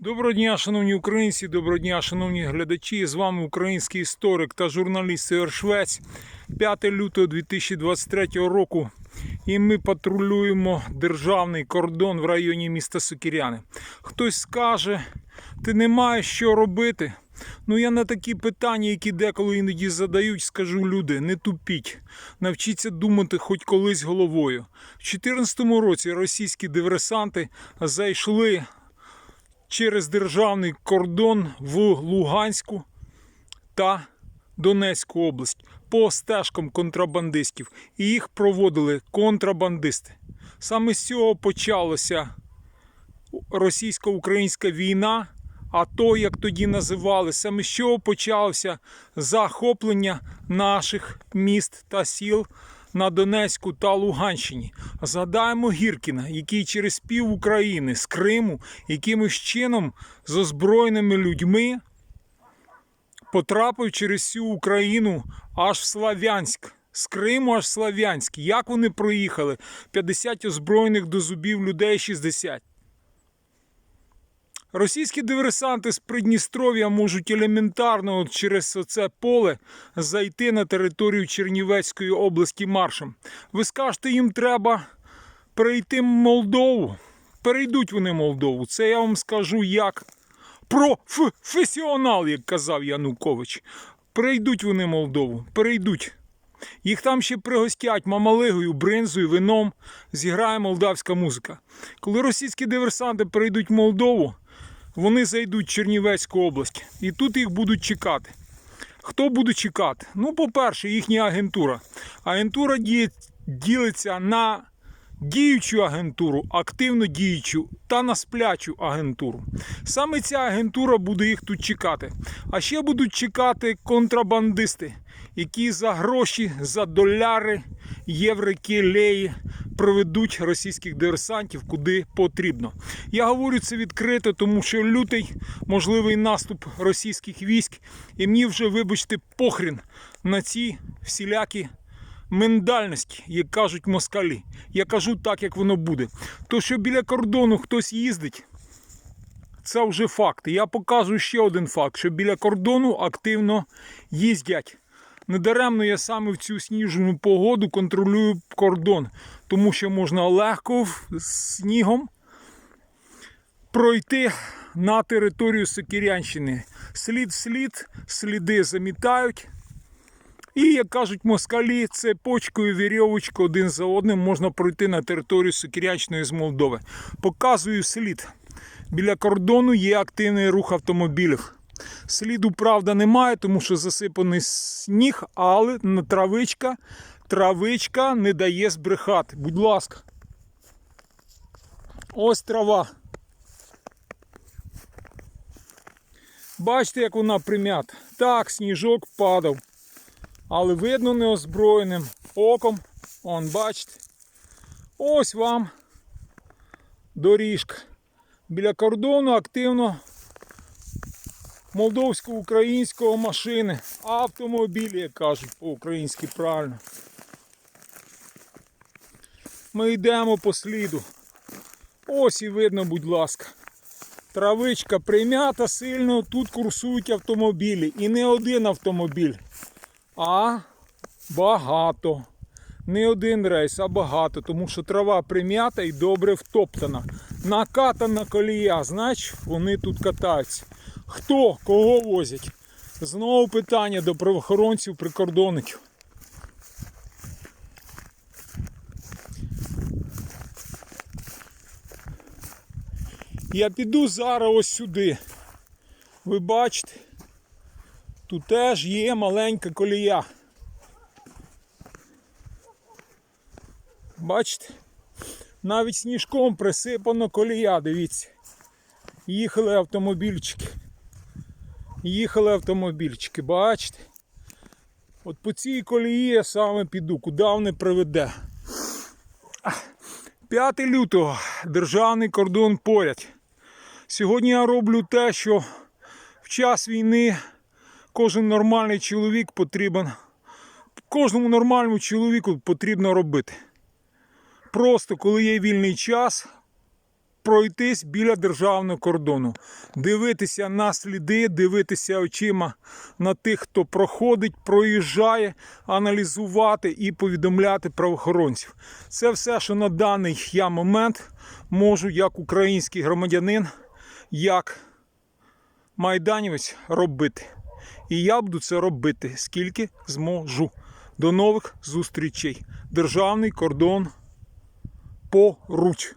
Доброго дня, шановні українці, доброго дня, шановні глядачі. З вами український історик та журналіст Ігор Швець. 5 лютого 2023 року. І ми патрулюємо державний кордон в районі міста Сокіряни. Хтось скаже, ти не маєш що робити. Ну я на такі питання, які деколи іноді задають, скажу люди, не тупіть. Навчіться думати хоч колись головою. В 2014 році російські диверсанти зайшли через державний кордон в Луганську та Донецьку область по стежкам контрабандистів. І їх проводили контрабандисти. Саме з цього почалася російсько-українська війна. А то, як тоді називали, саме з чого почалося захоплення наших міст та сіл на Донецьку та Луганщині. Згадаємо Гіркіна, який через пів України з Криму якимось чином з озброєними людьми потрапив через всю Україну аж в Слав'янськ. З Криму аж в Слав'янськ. Як вони проїхали? 50 озброєних до зубів людей 60. Російські диверсанти з Придністров'я можуть елементарно через оце поле зайти на територію Чернівецької області маршем. Ви скажете, їм треба перейти Молдову. Перейдуть вони Молдову. Це я вам скажу як професіонал, як казав Янукович. Перейдуть вони Молдову. Перейдуть. Їх там ще пригостять мамалигою, бринзою, вином, зіграє молдавська музика. Коли російські диверсанти перейдуть Молдову, вони зайдуть в Чернівецьку область і тут їх будуть чекати. Хто буде чекати? Ну, по-перше, їхня агентура. Агентура ділиться на діючу агентуру, активно діючу та на сплячу агентуру. Саме ця агентура буде їх тут чекати. А ще будуть чекати контрабандисти, які за гроші, за доляри, єврики, леї проведуть російських диверсантів куди потрібно. Я говорю це відкрито, тому що лютий можливий наступ російських військ, і мені вже, вибачте, похрін на ці всілякі мендальності, як кажуть москалі. Я кажу так, як воно буде. То, що біля кордону хтось їздить, це вже факт. Я показую ще один факт, що біля кордону активно їздять. Недаремно я саме в цю сніжну погоду контролюю кордон, тому що можна легко снігом пройти на територію Сокірянщини. Слід слід, сліди замітають. І, як кажуть москалі, цепочкою вірьовочку один за одним можна пройти на територію Сокірянщини з Молдови. Показую слід. Біля кордону є активний рух автомобілів. Сліду, правда, немає, тому що засипаний сніг, але травичка, травичка не дає збрехати. Будь ласка. Ось трава. Бачите, як вона прим'ята. Так, сніжок падав. Але видно неозброєним оком. Он, бачите. Ось вам доріжка. Біля кордону активно молдовсько-українського машини. Автомобілі, як кажуть по-українськи правильно. Ми йдемо по сліду. Ось і видно, будь ласка. Травичка прим'ята сильно, тут курсують автомобілі. І не один автомобіль, а багато. Не один рейс, а багато, тому що трава прим'ята і добре втоптана. Накатана колія, значить вони тут катаються. Хто кого возять? Знову питання до правоохоронців прикордонників. Я піду зараз ось сюди. Ви бачите, тут теж є маленька колія. Бачите? Навіть сніжком присипано колія, дивіться. Їхали автомобільчики. Їхали автомобільчики, бачите? От по цій колії я саме піду, куди вони приведе. 5 лютого державний кордон поряд. Сьогодні я роблю те, що в час війни кожен нормальний чоловік потрібен. Кожному нормальному чоловіку потрібно робити. Просто коли є вільний час, пройтись біля державного кордону, дивитися на сліди, дивитися очима на тих, хто проходить, проїжджає, аналізувати і повідомляти правоохоронців. Це все, що на даний я момент можу як український громадянин, як майданівець робити. І я буду це робити скільки зможу. До нових зустрічей. Державний кордон поруч.